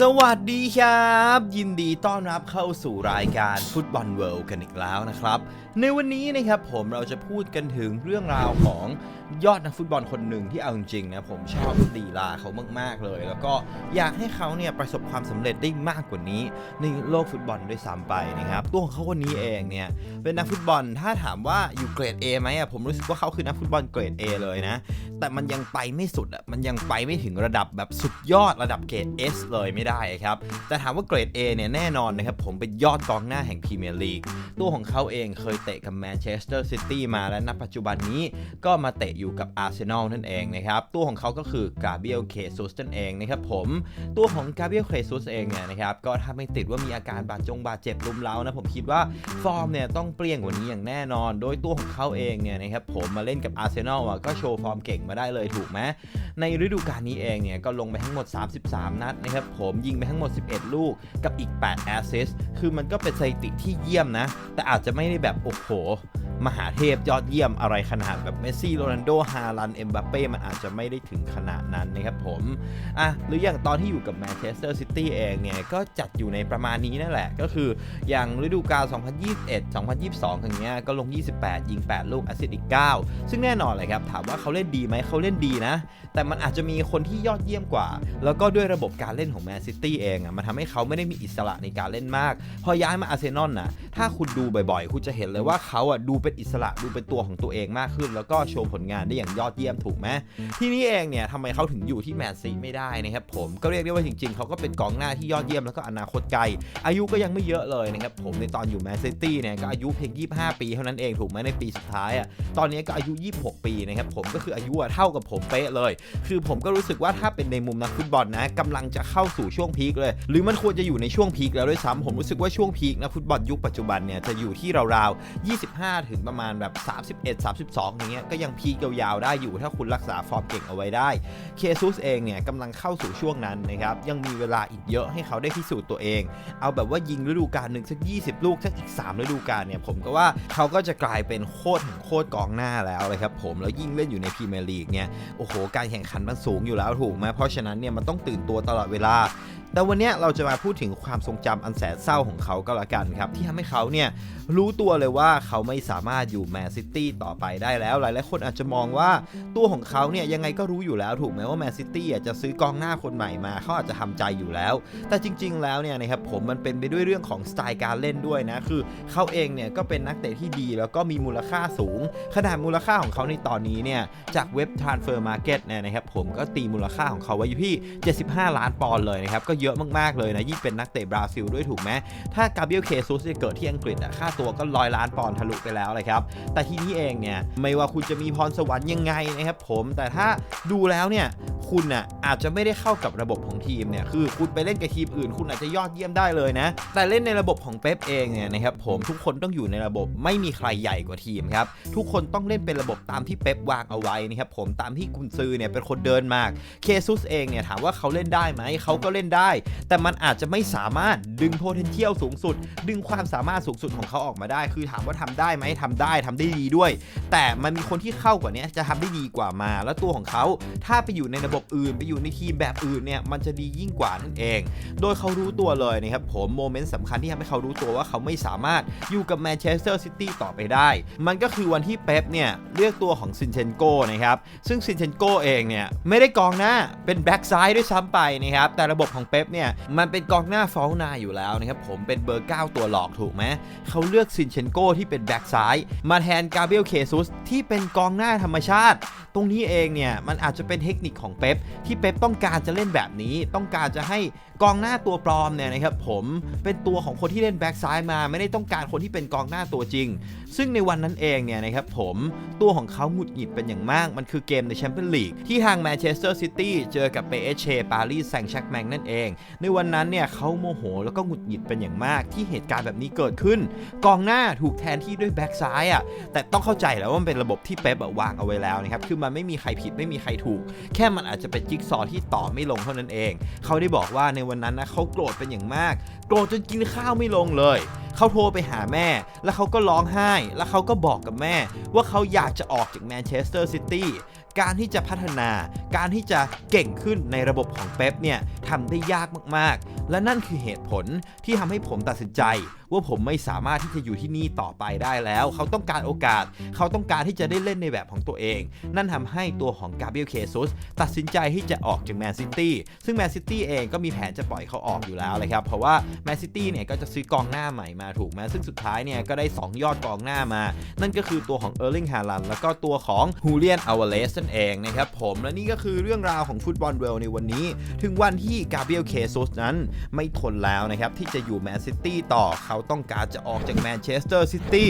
สวัสดีครับ ยินดีต้อนรับเข้าสู่รายการฟุตบอลเวิลด์กันอีกแล้วนะครับ ในวันนี้นะครับผมเราจะพูดกันถึงเรื่องราวของยอดนักฟุตบอลคนหนึ่งที่เอาจริงๆนะผมชอบลีลาเขามากๆเลย แล้วก็อยากให้เขาเนี่ยประสบความสำเร็จได้มากกว่านี้ ในโลกฟุตบอลด้วยซ้ำไปนะครับตัวของเขาคนนี้เองเนี่ยเป็นนักฟุตบอลถ้าถามว่าอยู่เกรด A ไหมอะผมรู้สึกว่าเขาคือนักฟุตบอลเกรด A เลยนะ แต่มันยังไปไม่สุดอะมันยังไปไม่ถึงระดับแบบสุดยอดระดับเกรด S เลยไม่ได้ครับแต่ถามว่าเกรด A เนี่ยแน่นอนนะครับผมเป็นยอดกองหน้าแห่งพรีเมียร์ลีกตัวของเขาเองเคยเตะกับแมนเชสเตอร์ซิตี้มาและณปัจจุบันนี้ก็มาเตะอยู่กับอาร์เซนอลนั่นเองนะครับตัวของเขาก็คือกาเบียลเคซุสนั่นเองนะครับผมตัวของกาเบียลเคซุสเองเนี่ยนะครับก็ถ้าไม่ติดว่ามีอาการบาดจงบาดเจ็บรุมเร้านะผมคิดว่าฟอร์มเนี่ยต้องเปรี้ยงกว่านี้อย่างแน่นอน โดยตัวของเขาเองเนี่ยนะครับผมมาเล่นกับอาร์เซนอลอะก็โชว์ฟอร์มเก่งมาได้เลยถูกไหมในฤดูกาลนี้เองเนี่ยก็ลงไปทั้งหมด 33 นัดนะครับผมยิงไปทั้งหมด 11 ลูกกับอีก8แอสซิสคือมันก็เป็นสถิติที่เยี่ยมนะ แต่อาจจะไม่ได้แบบโอ้โห มหาเทพยอดเยี่ยมอะไรขนาดแบบเมสซี่โรนัลโดฮาลันเอ็มบัปเป้มันอาจจะไม่ได้ถึงขนาดนั้นนะครับผมอะหรืออย่างตอนที่อยู่กับแมนเชสเตอร์ซิตี้เองเนี่ยก็จัดอยู่ในประมาณนี้นั่นแหละ ก็คืออย่างฤดูกาล 2021 2022 อย่างเงี้ยก็ลง 28 ยิง 8 ลูกแอสซิสต์อีก 9 ซึ่งแน่นอนเลยครับ ถามว่าเขาเล่นดีไหมเขาเล่นดีนะ แต่มันอาจจะมีคนที่ยอดเยี่ยมกว่า แล้วก็ด้วยระบบการเล่นของแมนซิตี้เองอะมันทำให้เขาไม่ได้มีอิสระในการเล่นมาก พอย้ายมาอาร์เซนอลน่ะถ้าคุณดูบ่อยๆ คุณจะเห็นเลยว่าเขาอะดูเป็นอิสระดูเป็นตัวของตัวเองมากขึ้น แล้วก็โชว์ผลงานได้อย่างยอดเยี่ยมถูกไหมที่นี้เองเนี่ยทำไมเขาถึงอยู่ที่แมนซีไม่ได้นะครับผมก็เรียกได้ว่าจริงๆ เขาก็เป็นกองหน้าที่ยอดเยี่ยมแล้วก็อนาคตไกล อายุก็ยังไม่เยอะเลยนะครับผมในตอนอยู่แมนซิตี้เนี่ยก็อายุเพียง 25 ปีเท่านั้นเองถูกไหมในปีสุดท้ายอะตอนนี้ก็อายุ 26 ปีนะครับผมก็คืออายุเท่ากับผมเป๊ะเลย คือผมก็รู้สึกว่าถ้าเป็นในมุมนักฟุตบอลนะกำลังจะเข้าสู่ช่วงพีคเลย หรือมันควรจะอยู่ในช่วงพีคแล้วด้วยซ้ำผมรู้สึกว่าช่วงพีคนักฟุตบอลยุคปัจจุบันเนี่ยจะอยู่ที่ราวๆ25ถึงประมาณแบบ 31 32อย่างเงี้ยก็ยังพีคยาวๆได้อยู่ถ้าคุณรักษาฟอร์มเก่งเอาไว้ได้เคซุสเองเนี่ยกำลังเข้าสู่ช่วงนั้นนะครับยังมีเวลาอีกเยอะให้เขาได้พิสูจน์ตัวเอง เอาแบบว่ายิงฤดูกาลหนึ่งสัก 20 ลูกสักอีก 3 ฤดูกาลเนี่ยผมก็ว่าเขาก็จะกลายเป็นโคตรของโคตรกองหน้าแล้วเลยครับผมแล้วยิ่งเล่นอยู่ในพรีเมียร์ลีกเนี่ยโอ้โหการแข่งขันมันสูงอยู่แล้วถูกไหมเพราะฉะนั้นเนี่ยมันต้องตื่นตัวตลอดเวลา แต่วันนี้เราจะมาพูดถึงความทรงจำอันแสนเศร้าของเขาก็แล้วกันครับ ที่ทำให้เขาเนี่ยรู้ตัวเลยว่าเขาไม่สามารถอยู่แมนซิตี้ต่อไปได้แล้วหลายๆคนอาจจะมองว่าตัวของเขาเนี่ยยังไงก็รู้อยู่แล้วถูกไหมว่าแมนซิตี้จะซื้อกองหน้าคนใหม่มาเขาอาจจะทำใจอยู่แล้ว แต่จริง ๆ แล้วเนี่ยนะครับผมมันเป็นไปด้วยเรื่องของสไตล์การเล่นด้วยนะคือเขาเองเนี่ยก็เป็นนักเตะที่ดีแล้วก็มีมูลค่าสูง ขนาดมูลค่าของเขาในตอนนี้เนี่ยจากเว็บ Transfer Market เนี่ยนะครับผมก็ตีมูลค่าของเขาไว้อยู่ที่ 75 ล้านปอนด์เลยนะครับก็เเยอะมากๆเลยนะยิ่งเป็นนักเตะบราซิลด้วยถูกไหมถ้ากาเบรียลเคซุสจะเกิดที่อังกฤษอะค่าตัวก็ร้อยล้านปอนด์ทะลุไปแล้วเลยครับแต่ทีนี้เองเนี่ยไม่ว่าคุณจะมีพรสวรรค์ยังไงนะครับผมแต่ถ้าดูแล้วเนี่ยคุณอะอาจจะไม่ได้เข้ากับระบบของทีมเนี่ยคือคุณไปเล่นกับทีมอื่น คุณอาจจะยอดเยี่ยมได้เลยนะ แต่เล่นในระบบของเป๊ปเองเนี่ยนะครับผมทุกคนต้องอยู่ในระบบไม่มีใครใหญ่กว่าทีมครับทุกคนต้องเล่นเป็นระบบตามที่เป๊ปวางเอาไว้นะครับผมตามที่กุนซือเนี่ยเป็นคนเดินมากเคซุสเองเนี่ยถามว่าเขาเล่นได้ไหมเขาก็เล่นได้แต่มันอาจจะไม่สามารถดึง potential สูงสุด ดึงความสามารถสูงสุดของเขาออกมาได้ คือถามว่าทำได้ไหมทำได้ทำได้ดีด้วย แต่มันมีคนที่เข้ากว่านี้จะทำได้ดีกว่ามา แล้วตัวของเขาถ้าไปอยู่ในระบบอื่น ไปอยู่ในทีมแบบอื่นเนี่ยมันจะดียิ่งกว่านั่นเอง โดยเขารู้ตัวเลยนะครับผมโมเมนต์สำคัญที่ทำให้เขารู้ตัวว่าเขาไม่สามารถอยู่กับแมนเชสเตอร์ซิตี้ต่อไปได้ มันก็คือวันที่เป๊ปเนี่ยเลือกตัวของซินเชนโกนะครับซึ่งซินเชนโกเองเนี่ยไม่ได้กองหน้าเป็นแบ็กซ้ายด้วยซ้ำไปนะครับแต่ระบบของเป๊ปเนี่ยมันเป็นกองหน้าฟอลนาอยู่แล้วนะครับผมเป็นเบอร์ 9 ตัวหลอกถูกไหมเขาเลือกซินเชนโกที่เป็นแบ็กซ้ายมาแทนกาเบรียลเคซุสที่เป็นกองหน้าธรรมชาติ ตรงนี้เองเนี่ยมันอาจจะเป็นเทคนิคของเป๊ปที่เป๊ปต้องการจะเล่นแบบนี้ ต้องการจะให้กองหน้าตัวปลอมเนี่ยนะครับผมเป็นตัวของคนที่เล่นแบ็กซ้ายมาไม่ได้ต้องการคนที่เป็นกองหน้าตัวจริง ซึ่งในวันนั้นเองเนี่ยนะครับผมตัวของเขาหงุดหงิดเป็นอย่างมาก มันคือเกมในแชมเปี้ยนลีกที่ทางแมนเชสเตอร์ซิตี้เจอกับเปเอเชปารีสแซงต์แชร์กแมงนั่นเองในวันนั้นเนี่ยเขาโมโหแล้วก็หงุดหงิดเป็นอย่างมากที่เหตุการณ์แบบนี้เกิดขึ้น กองหน้าถูกแทนที่ด้วยแบ็กซ้ายอะแต่ต้องเข้าใจแล้วว่ามันเป็นระบบที่เป๊ปวางเอาไว้แล้วนะครับคือมันไม่มีใครผิดไม่มีใครถูก แค่มันอาจจะเป็นจิ๊กซอว์ที่ต่อไม่ลงเท่านั้นเอง เขาได้บอกว่าในวันนั้นนะเขาโกรธเป็นอย่างมาก โกรธจนกินข้าวไม่ลงเลยเขาโทรไปหาแม่ แล้วเขาก็ร้องไห้ แล้วเขาก็บอกกับแม่ ว่าเขาอยากจะออกจากแมนเชสเตอร์ซิตี้การที่จะพัฒนา การที่จะเก่งขึ้นในระบบของเป๊ปเนี่ยทำได้ยากมากๆ และนั่นคือเหตุผลที่ทำให้ผมตัดสินใจ ว่าผมไม่สามารถที่จะอยู่ที่นี่ต่อไปได้แล้ว เขาต้องการโอกาส เขาต้องการที่จะได้เล่นในแบบของตัวเอง นั่นทำให้ตัวของกาเบรียลเคซุสตัดสินใจที่จะออกจากแมนซิตี้ซึ่งแมนซิตี้เองก็มีแผนจะปล่อยเขาออกอยู่แล้วเลยครับเพราะว่าแมนซิตี้เนี่ยก็จะซื้อกองหน้าใหม่มาถูกไหมซึ่งสุดท้ายเนี่ยก็ได้ 2 ยอดกองหน้ามา นั่นก็คือตัวของเออร์ลิงฮาลันแล้วก็ตัวของฮูเลียนอาวาเลสนั่นเองนะครับผมและนี่ก็คือเรื่องราวของฟุตบอลเวลในวันนี้ ถึงวันที่กาเบรียลเคซุสนั้นไม่ทนแล้วนะครับ ที่จะอยู่แมนซิตี้ต่อเขาต้องการจะออกจากแมนเชสเตอร์ซิตี้